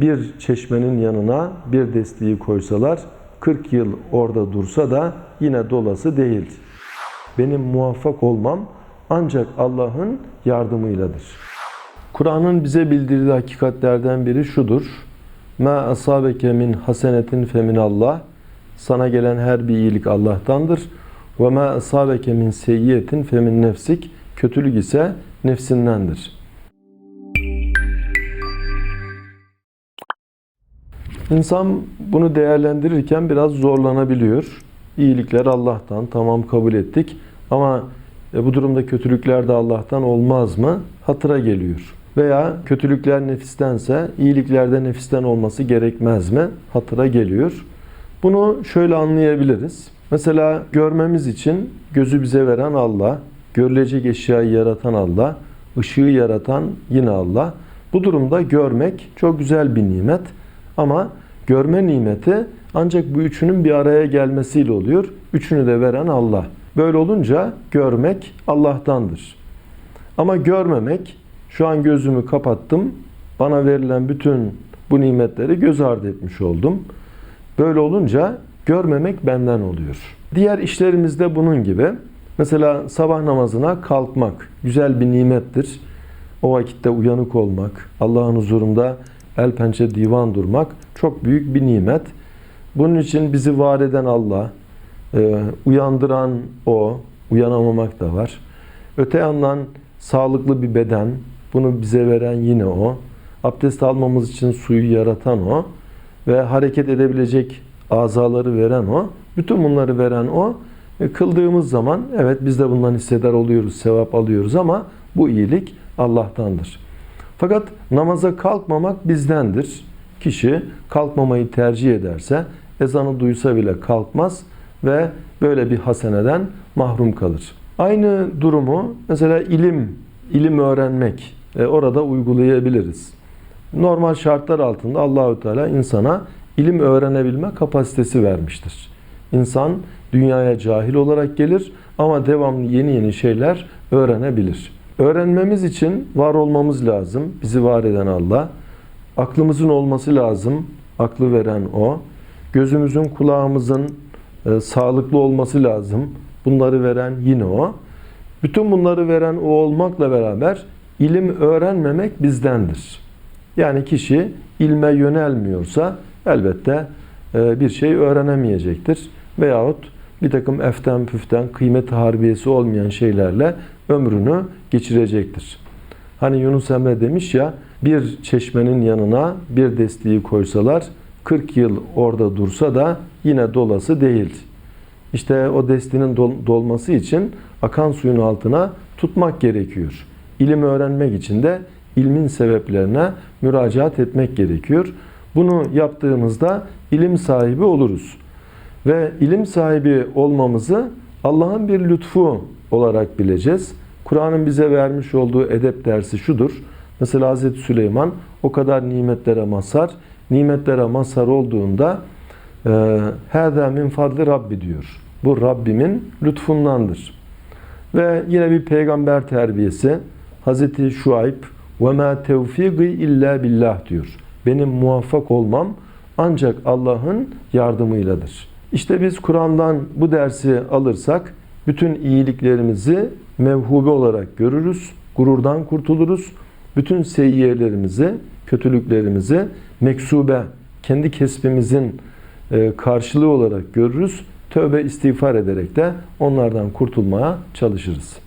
Bir çeşmenin yanına bir desteği koysalar 40 yıl orada dursa da yine dolası değil. Benim muvaffak olmam ancak Allah'ın yardımıyladır. Kur'an'ın bize bildirdiği hakikatlerden biri şudur. Ma asabeke min hasenetin femin Allah. Sana gelen her bir iyilik Allah'tandır. Ve ma asabeke min seyyiyetin femin nefsik. Kötülük ise nefsindendir. İnsan bunu değerlendirirken biraz zorlanabiliyor. İyilikler Allah'tan, tamam kabul ettik. Ama e, bu durumda kötülükler de Allah'tan olmaz mı? Hatıra geliyor. Veya kötülükler nefistense iyilikler de nefisten olması gerekmez mi? Hatıra geliyor. Bunu şöyle anlayabiliriz. Mesela görmemiz için gözü bize veren Allah, görülecek eşyayı yaratan Allah, ışığı yaratan yine Allah. Bu durumda görmek çok güzel bir nimet ama görme nimeti ancak bu üçünün bir araya gelmesiyle oluyor. Üçünü de veren Allah. Böyle olunca görmek Allah'tandır. Ama görmemek, şu an gözümü kapattım, bana verilen bütün bu nimetleri göz ardı etmiş oldum. Böyle olunca görmemek benden oluyor. Diğer işlerimizde bunun gibi. Mesela sabah namazına kalkmak güzel bir nimettir. O vakitte uyanık olmak, Allah'ın huzurunda el pençe divan durmak çok büyük bir nimet. Bunun için bizi var eden Allah, e, uyandıran O, uyanamamak da var. Öte yandan sağlıklı bir beden, bunu bize veren yine O. Abdest almamız için suyu yaratan O. Ve hareket edebilecek azaları veren O. Bütün bunları veren O. E, kıldığımız zaman evet biz de bundan hissedar oluyoruz, sevap alıyoruz ama bu iyilik Allah'tandır. Fakat namaza kalkmamak bizdendir. Kişi kalkmamayı tercih ederse ezanı duysa bile kalkmaz ve böyle bir haseneden mahrum kalır. Aynı durumu mesela ilim, ilim öğrenmek e, orada uygulayabiliriz. Normal şartlar altında Allahü Teala insana ilim öğrenebilme kapasitesi vermiştir. İnsan dünyaya cahil olarak gelir ama devamlı yeni yeni şeyler öğrenebilir. Öğrenmemiz için var olmamız lazım. Bizi var eden Allah. Aklımızın olması lazım. Aklı veren O. Gözümüzün, kulağımızın e, sağlıklı olması lazım. Bunları veren yine O. Bütün bunları veren O olmakla beraber ilim öğrenmemek bizdendir. Yani kişi ilme yönelmiyorsa elbette e, bir şey öğrenemeyecektir. Veyahut bir takım eften püften kıymet harbiyesi olmayan şeylerle ömrünü geçirecektir. Hani Yunus Emre demiş ya bir çeşmenin yanına bir desteği koysalar 40 yıl orada dursa da yine dolası değil. İşte o destinin dolması için akan suyun altına tutmak gerekiyor. İlim öğrenmek için de ilmin sebeplerine müracaat etmek gerekiyor. Bunu yaptığımızda ilim sahibi oluruz. Ve ilim sahibi olmamızı Allah'ın bir lütfu olarak bileceğiz. Kur'an'ın bize vermiş olduğu edep dersi şudur. Mesela Hazreti Süleyman o kadar nimetlere mazhar, nimetlere mazhar olduğunda هَذَا min fadli Rabbi diyor. Bu Rabbimin lütfundandır. Ve yine bir peygamber terbiyesi Hazreti Şuayb وَمَا تَوْفِيقِ illa billah diyor. Benim muvaffak olmam ancak Allah'ın yardımıyladır. İşte biz Kur'an'dan bu dersi alırsak bütün iyiliklerimizi mevhubi olarak görürüz, gururdan kurtuluruz. Bütün seyyiyelerimizi, kötülüklerimizi meksube, kendi kesbimizin e, karşılığı olarak görürüz. Tövbe istiğfar ederek de onlardan kurtulmaya çalışırız.